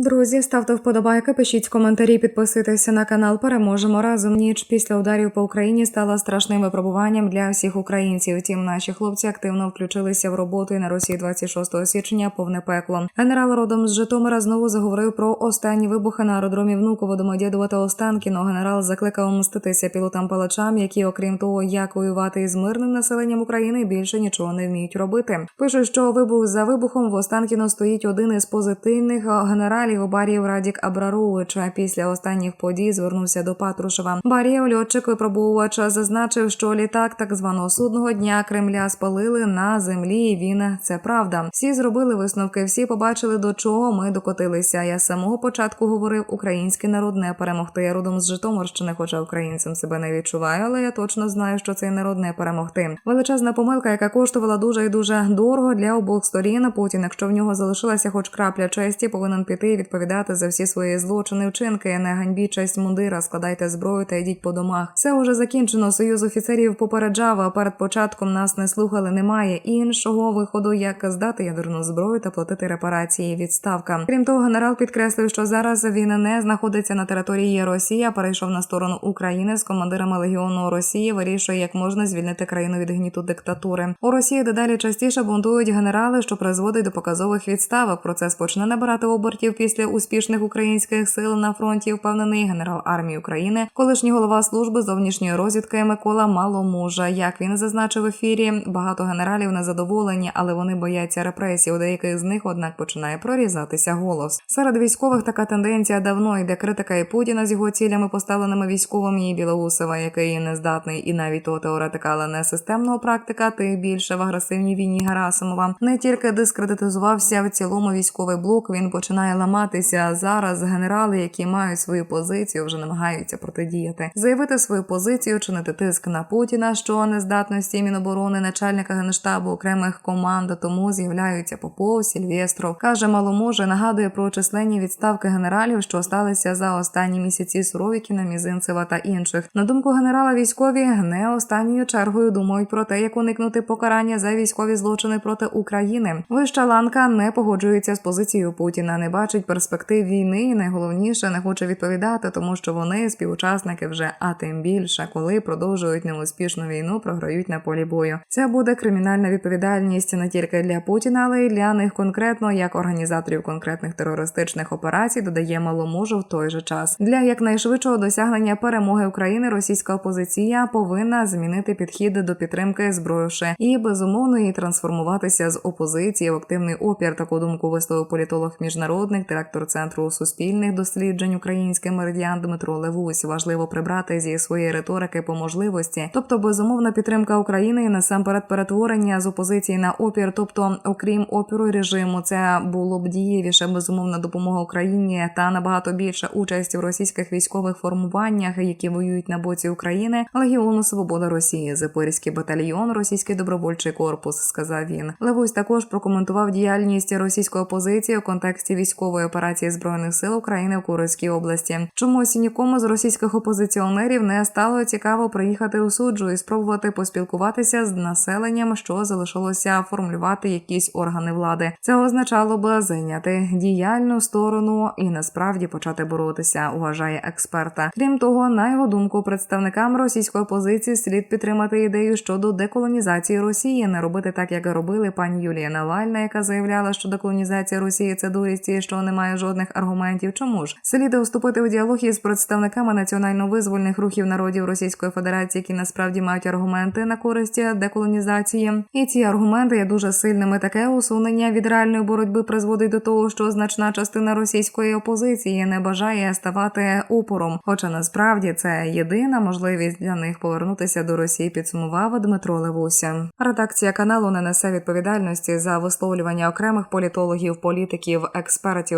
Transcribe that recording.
Друзі, ставте вподобайки, пишіть коментарі, підписуйтеся на канал. Переможемо разом. Ніч після ударів по Україні стала страшним випробуванням для всіх українців. Втім, наші хлопці активно включилися в роботу і на Росії 26 січня. Повне пекло. Генерал родом з Житомира знову заговорив про останні вибухи на аеродромі Внуково Домодєдова та Останкіно. Генерал закликав мститися пілотам палачам, які, окрім того, як воювати із мирним населенням України, більше нічого не вміють робити. Пише, що вибух за вибухом в Останкіно стоїть один із позитивних генералів Барієв Радік Абрарович. А Після останніх подій звернувся до Патрушева. Барієв льотчик випробовувач зазначив, що літак так званого судного дня Кремля спалили на землі. і Він це правда. Всі зробили висновки, всі побачили до чого ми докотилися. Я з самого початку говорив, український народ не перемогти. Я родом з Житомирщини, хоча українцем себе не відчуваю, але я точно знаю, що цей народ не перемогти. Величезна помилка, яка коштувала дуже і дуже дорого для обох сторін. Путін, якщо в нього залишилася хоч крапля честі, повинен піти відповідати за всі свої злочини, вчинки. Не ганьбіть честь мундира, складайте зброю та йдіть по домах. Все уже закінчено. Союз офіцерів попереджав. А перед початком нас не слухали. Немає іншого виходу, як здати ядерну зброю та платити репарації. Відставка. Крім того, генерал підкреслив, що зараз він не знаходиться на території Росії, а перейшов на сторону України з командирами легіону Росії. Вирішує, як можна звільнити країну від гніту диктатури. У Росії дедалі частіше бунтують генерали, що призводить до показових відставок. Процес почне набирати обертів після успішних українських сил на фронті. Впевнений генерал армії України, колишній голова служби зовнішньої розвідки Микола Маломужа. Як він зазначив в ефірі, багато генералів незадоволені, але вони бояться репресій. У деяких з них, однак, починає прорізатися голос. Серед військових така тенденція давно йде критика і Путіна з його цілями, поставленими військовим і Білоусова, який не здатний, і навіть того теоретика, але не системного практика, тим більше в агресивній війні Герасимова. Не тільки дискредитизувався в цілому військовий блок, він починає ламатися. Зараз генерали, які мають свою позицію, вже намагаються протидіяти, заявити свою позицію, чинити тиск на Путіна, що нездатності Міноборони, начальника генштабу окремих команд, тому з'являються Попов, Сільвєстров. каже маломоже, нагадує про численні відставки генералів, що сталися за останні місяці Суровікіна, Мізинцева та інших. На думку генерала, військові не останньою чергою думають про те, як уникнути покарання за військові злочини проти України. Вища ланка не погоджується з позицією Путіна, не бачить перспектив війни. Найголовніше не хоче відповідати, тому що вони співучасники вже, а тим більше, коли продовжують неуспішну війну, програють на полі бою. Це буде кримінальна відповідальність не тільки для Путіна, але й для них конкретно як організаторів конкретних терористичних операцій. Додає маломожу в той же час. Для якнайшвидшого досягнення перемоги України російська опозиція повинна змінити підхід до підтримки зброюши і безумовно її трансформуватися з опозиції в активний опір. Таку думку висловив політолог міжнародник, директор центру суспільних досліджень український меридіан Дмитро Левусь. Важливо прибрати зі своєї риторики по можливості, тобто безумовна підтримка України і насамперед перетворення з опозиції на опір. Тобто, окрім опіру режиму, це було б дієвіше безумовна допомога Україні та набагато більша участь в російських військових формуваннях, які воюють на боці України. Легіону Свобода Росії, Запорізький батальйон, Російський добровольчий корпус, сказав він. Левусь також прокоментував діяльність російської опозиції у контексті військової операції збройних сил України в Курській області. Чомусь нікому з російських опозиціонерів не стало цікаво приїхати у суджу і спробувати поспілкуватися з населенням, що залишилося формулювати якісь органи влади. Це означало б зайняти діяльну сторону і насправді почати боротися. Вважає експерта. Крім того, на його думку, представникам російської опозиції слід підтримати ідею щодо деколонізації Росії, не робити так, як робили пані Юлія Навальна, яка заявляла, що деколонізація Росії це дурість і що немає жодних аргументів. Чому ж слід вступити в діалог із представниками національно-визвольних рухів народів Російської Федерації, які насправді мають аргументи на користь деколонізації, і ці аргументи є дуже сильними. Таке усунення від реальної боротьби призводить до того, що значна частина російської опозиції не бажає ставати опором. Хоча насправді це єдина можливість для них повернутися до Росії. Підсумував Дмитро Левуся. Редакція каналу не несе відповідальності за висловлювання окремих політологів, політиків, експертів